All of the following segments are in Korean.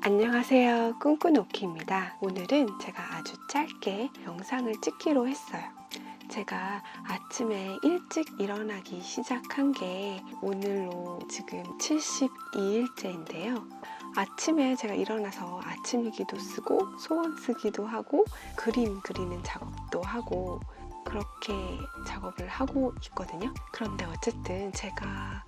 안녕하세요. 꿈꾸노키입니다. 오늘은 제가 아주 짧게 영상을 찍기로 했어요. 제가 아침에 일찍 일어나기 시작한 게 오늘로 지금 72일째인데요. 아침에 제가 일어나서 아침 일기도 쓰고 소원 쓰기도 하고 그림 그리는 작업도 하고 그렇게 작업을 하고 있거든요. 그런데 어쨌든 제가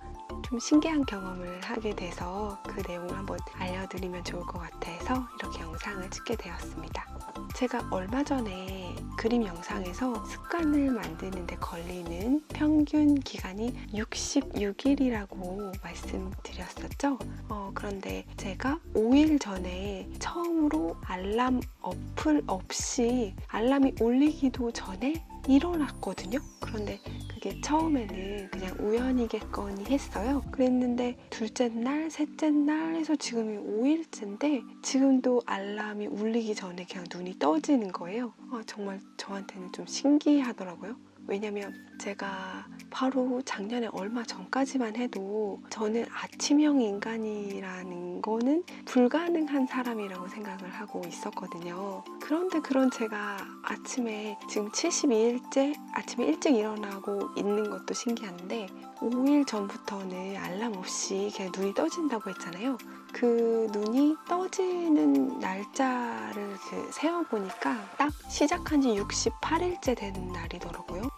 좀 신기한 경험을 하게 돼서 그 내용을 한번 알려드리면 좋을 것 같아서 이렇게 영상을 찍게 되었습니다. 제가 얼마 전에 그림 영상에서 습관을 만드는데 걸리는 평균 기간이 66일이라고 말씀드렸었죠. 어, 그런데 제가 5일 전에 처음으로 알람 어플 없이 알람이 울리기도 전에 일어났거든요. 그런데 그게 처음에는 그냥 우연이겠거니 했어요. 그랬는데 둘째 날, 셋째 날 해서 지금이 5일째인데 지금도 알람이 울리기 전에 그냥 눈이 떠지는 거예요. 아, 정말 저한테는 좀 신기하더라고요. 왜냐면 제가 바로 작년에 얼마 전까지만 해도 저는 아침형 인간이라는 거는 불가능한 사람이라고 생각을 하고 있었거든요. 그런데 그런 제가 아침에 지금 72일째 아침에 일찍 일어나고 있는 것도 신기한데 5일 전부터는 알람 없이 그냥 눈이 떠진다고 했잖아요. 그 눈이 떠지는 날짜를 그 세어보니까 딱 시작한 지 68일째 되는 날이더라고요.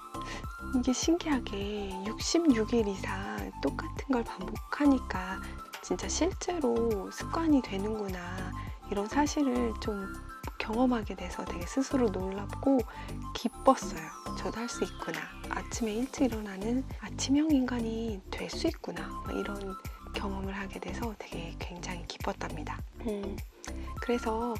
이게 신기하게 66일 이상 똑같은 걸 반복하니까 진짜 실제로 습관이 되는구나 이런 사실을 좀 경험하게 돼서 되게 스스로 놀랍고 기뻤어요. 저도 할 수 있구나. 아침에 일찍 일어나는 아침형 인간이 될 수 있구나. 막 이런 경험을 하게 돼서 되게 굉장히 기뻤답니다. 음, 그래서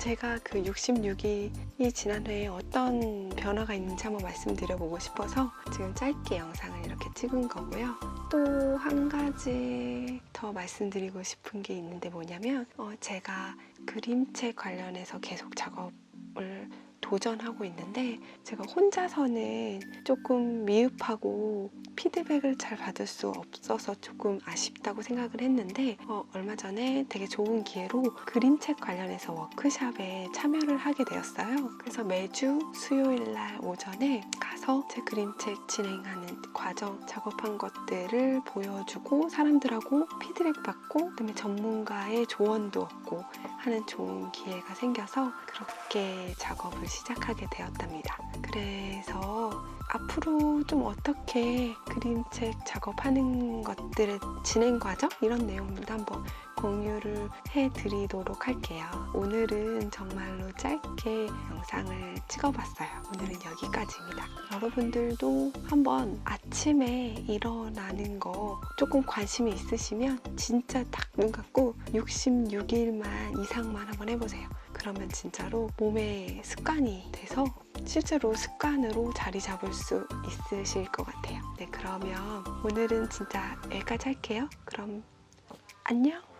제가 그 66일이 지난 후에 어떤 변화가 있는지 한번 말씀드려보고 싶어서 지금 짧게 영상을 이렇게 찍은 거고요. 또 한 가지 더 말씀드리고 싶은 게 있는데 뭐냐면 어, 제가 그림책 관련해서 계속 작업을 도전하고 있는데 제가 혼자서는 조금 미흡하고 피드백을 잘 받을 수 없어서 조금 아쉽다고 생각을 했는데 어, 얼마 전에 되게 좋은 기회로 그림책 관련해서 워크샵에 참여를 하게 되었어요. 그래서 매주 수요일 날 오전에 가서 제 그림책 진행하는 과정 작업한 것들을 보여주고 사람들하고 피드백 받고 그다음에 전문가의 조언도 얻고 하는 좋은 기회가 생겨서 그렇게 작업을 시작하게 되었답니다. 그래서 앞으로 좀 어떻게 그림책 작업하는 것들의 진행 과정 이런 내용들도 한번 공유를 해드리도록 할게요. 오늘은 정말로 짧게 영상을 찍어봤어요. 오늘은 여기까지입니다. 여러분들도 한번 아침에 일어나는 거 조금 관심이 있으시면 진짜 딱 눈 감고 66일만 이상만 한번 해보세요. 그러면 진짜로 몸에 습관이 돼서 실제로 습관으로 자리 잡을 수 있으실 것 같아요. 네, 그러면 오늘은 진짜 여기까지 할게요. 그럼 안녕!